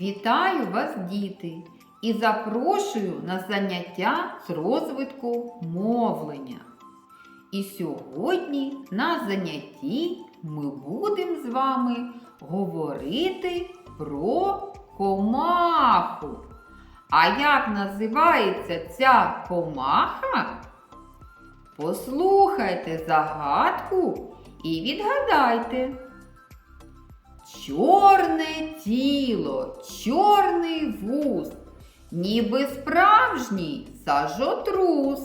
Вітаю вас, діти, і запрошую на заняття з розвитку мовлення. І сьогодні на занятті ми будемо з вами говорити про комаху. А як називається ця комаха? Послухайте загадку і відгадайте. Чорне тіло, чорний вуз, ніби справжній сажотрус.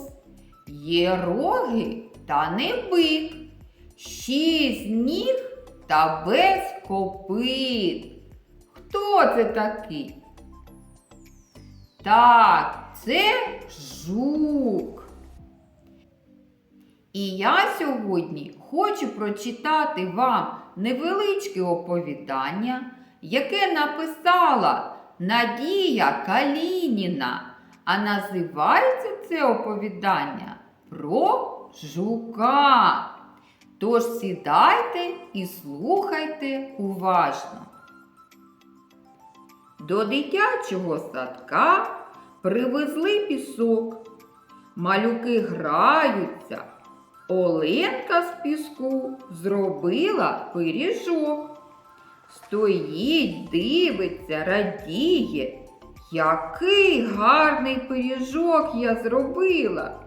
Є роги та не бик, шість ніг та без копит. Хто це такий? Так, це жук. І я сьогодні хочу прочитати вам невеличке оповідання, яке написала Надія Калініна. А називається це оповідання про жука. Тож сідайте і слухайте уважно. До дитячого садка привезли пісок. Малюки граються. Оленка з піску зробила пиріжок. Стоїть, дивиться, радіє. Який гарний пиріжок я зробила.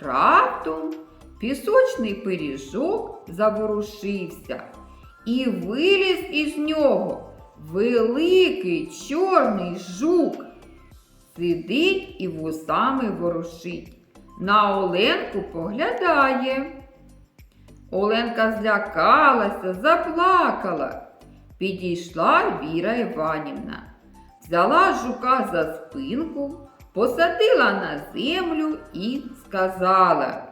Раптом пісочний пиріжок заворушився і виліз із нього великий чорний жук. Сидить і вусами ворушить. На Оленку поглядає. Оленка злякалася, заплакала. Підійшла Віра Іванівна, взяла жука за спинку, посадила на землю і сказала: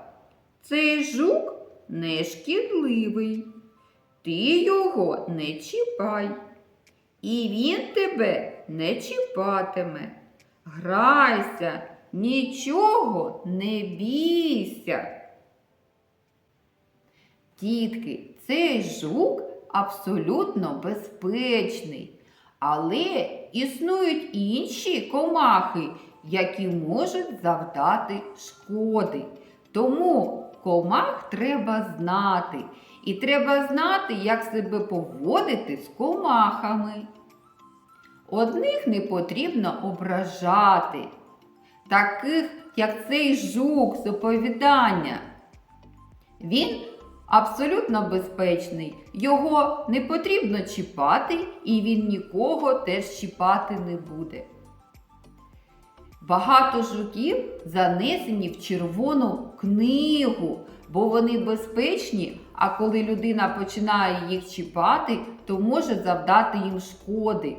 Цей жук не шкідливий, ти його не чіпай, і він тебе не чіпатиме. Грайся, нічого не бійся. Дітки, цей жук абсолютно безпечний, але існують інші комахи, які можуть завдати шкоди. Тому комах треба знати. І треба знати, як себе поводити з комахами. Одних не потрібно ображати, таких, як цей жук з оповідання. Він абсолютно безпечний, його не потрібно чіпати, і він нікого теж чіпати не буде. Багато жуків занесені в червону книгу, бо вони безпечні, а коли людина починає їх чіпати, то може завдати їм шкоди.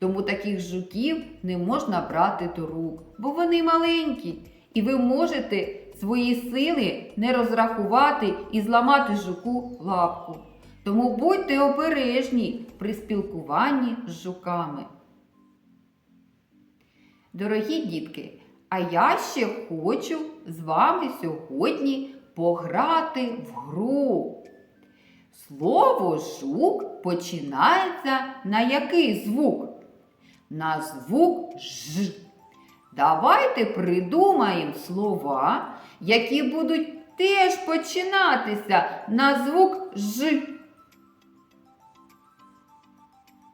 Тому таких жуків не можна брати до рук, бо вони маленькі, і ви можете свої сили не розрахувати і зламати жуку лапку. Тому будьте обережні при спілкуванні з жуками. Дорогі дітки, а я ще хочу з вами сьогодні пограти в гру. Слово жук починається на який звук? На звук Ж. Давайте придумаємо слова, які будуть теж починатися на звук Ж.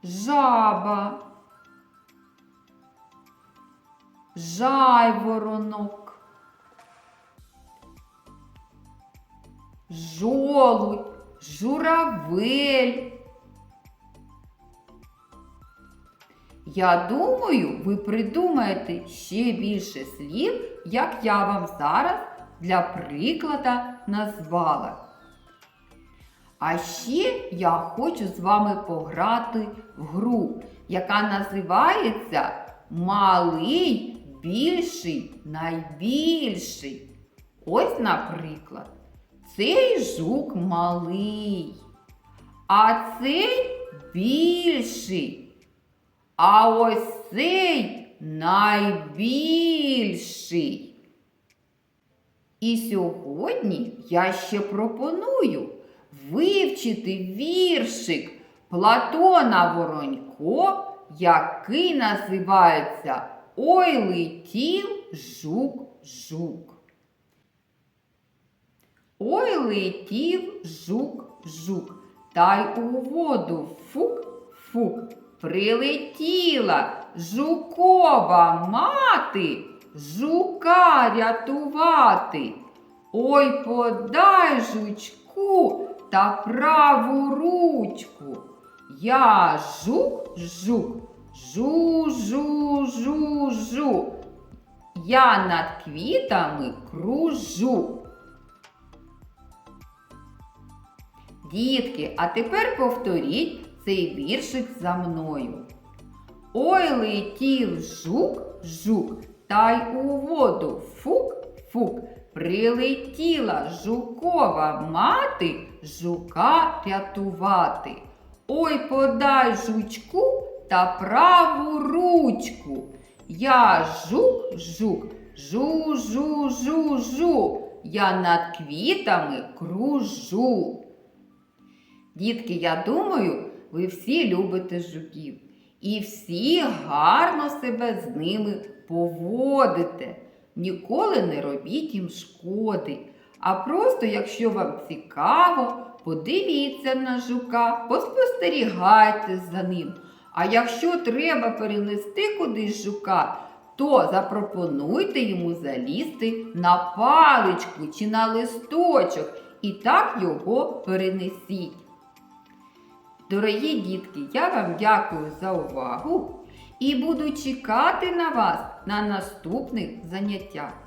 Жаба. Жайворонок. Жолудь, журавель. Я думаю, ви придумаєте ще більше слів, як я вам зараз для приклада назвала. А ще я хочу з вами пограти в гру, яка називається Малий більший найбільший. Ось, наприклад, цей жук малий, а цей більший. А ось цей найбільший. І сьогодні я ще пропоную вивчити віршик Платона Воронько який називається Ой летів жук-жук. Ой летів жук-жук, та й у воду фук-фук. Прилетіла жукова мати, жука рятувати. Ой, подай жучку та праву ручку. Я жук, жук, жу, жу, жу, жу. Я над квітами кружу. Дітки, а тепер повторіть цей віршик за мною. Ой летів жук, жук, та й у воду фук-фук. Прилетіла жукова мати жука рятувати. Ой, подай жучку та праву ручку. Я жук, жук, жу, жу, жу, жу. Я над квітами кружу. Дітки, я думаю, ви всі любите жуків і всі гарно себе з ними поводите. Ніколи не робіть їм шкоди. А просто, якщо вам цікаво, подивіться на жука, поспостерігайте за ним. А якщо треба перенести кудись жука, то запропонуйте йому залізти на паличку чи на листочок і так його перенесіть. Дорогі дітки, я вам дякую за увагу і буду чекати на вас на наступних заняттях.